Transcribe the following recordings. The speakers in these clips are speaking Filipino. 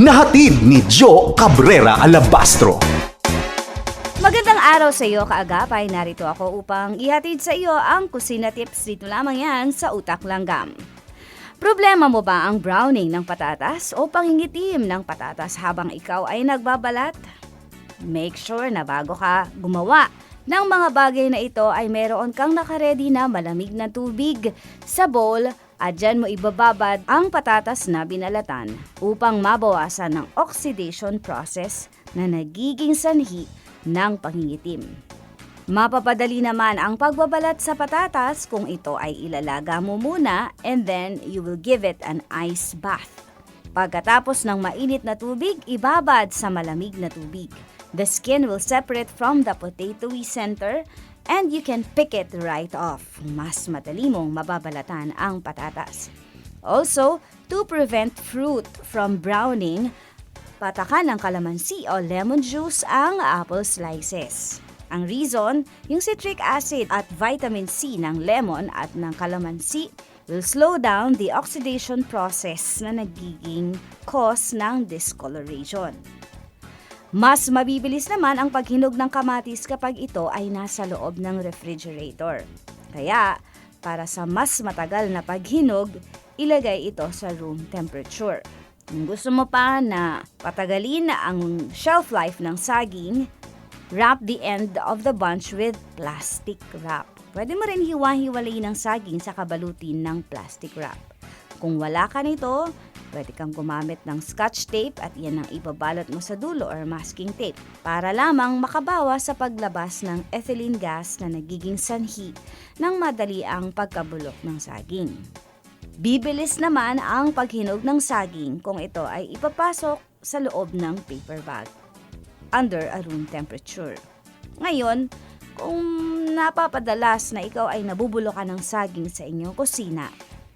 na hatid ni Joe Cabrera Alabastro. Magandang araw sa iyo, kaagapay. Narito ako upang ihatid sa iyo ang kusina tips dito lamang yan sa Utak Langgam. Problema mo ba ang browning ng patatas o pangingitim ng patatas habang ikaw ay nagbabalat? Make sure na bago ka gumawa ng mga bagay na ito ay meron kang nakaredy na malamig na tubig sa bowl at dyan mo ibababad ang patatas na binalatan upang mabawasan ng oxidation process na nagiging sanhi ng pangingitim. Mapapadali naman ang pagbabalat sa patatas kung ito ay ilalaga mo muna and then you will give it an ice bath. Pagkatapos ng mainit na tubig, ibabad sa malamig na tubig. The skin will separate from the potatoey center and you can pick it right off. Mas madali mong mababalatan ang patatas. Also, to prevent fruit from browning, patakan ng kalamansi o lemon juice ang apple slices. Ang reason, yung citric acid at vitamin C ng lemon at ng kalamansi will slow down the oxidation process na nagiging cause ng discoloration. Mas mabibilis naman ang paghinog ng kamatis kapag ito ay nasa loob ng refrigerator. Kaya, para sa mas matagal na paghinog, ilagay ito sa room temperature. Kung gusto mo pa na patagalin ang shelf life ng saging, wrap the end of the bunch with plastic wrap. Pwede mo rin hiwa-hiwalay ng saging sa kabalutin ng plastic wrap. Kung wala ka nito, pwede kang gumamit ng scotch tape at yan ang ibabalot mo sa dulo or masking tape para lamang makabawas sa paglabas ng ethylene gas na nagiging sanhi ng madali ang pagkabulok ng saging. Bibilis naman ang paghinog ng saging kung ito ay ipapasok sa loob ng paper bag under a room temperature. Ngayon, kung napapadalas na ikaw ay nabubulo ka ng saging sa inyong kusina,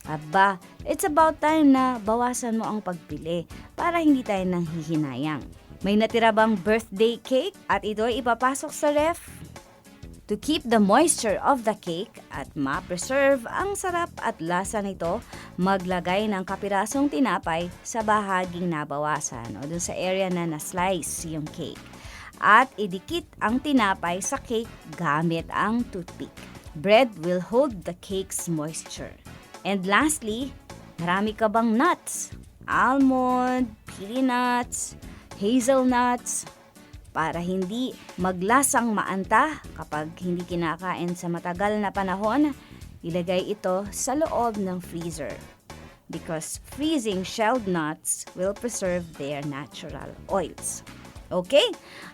aba, it's about time na bawasan mo ang pagpili para hindi tayo nang hihinayang. May natira bang birthday cake at ito ay ipapasok sa ref? To keep the moisture of the cake at ma-preserve ang sarap at lasa nito, maglagay ng kapirasong tinapay sa bahaging nabawasan o dun sa area na na-slice yung cake. At idikit ang tinapay sa cake gamit ang toothpick. Bread will hold the cake's moisture. And lastly, marami ka bang nuts? Almond, pili nuts, hazelnuts, para hindi maglasang maanta kapag hindi kinakain sa matagal na panahon, ilagay ito sa loob ng freezer. Because freezing shelled nuts will preserve their natural oils. Okay?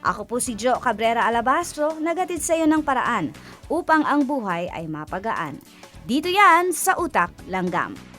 Ako po si Joe Cabrera Alabastro, nagatid sa iyo ng paraan upang ang buhay ay mapagaan. Dito yan sa Utak Langgam.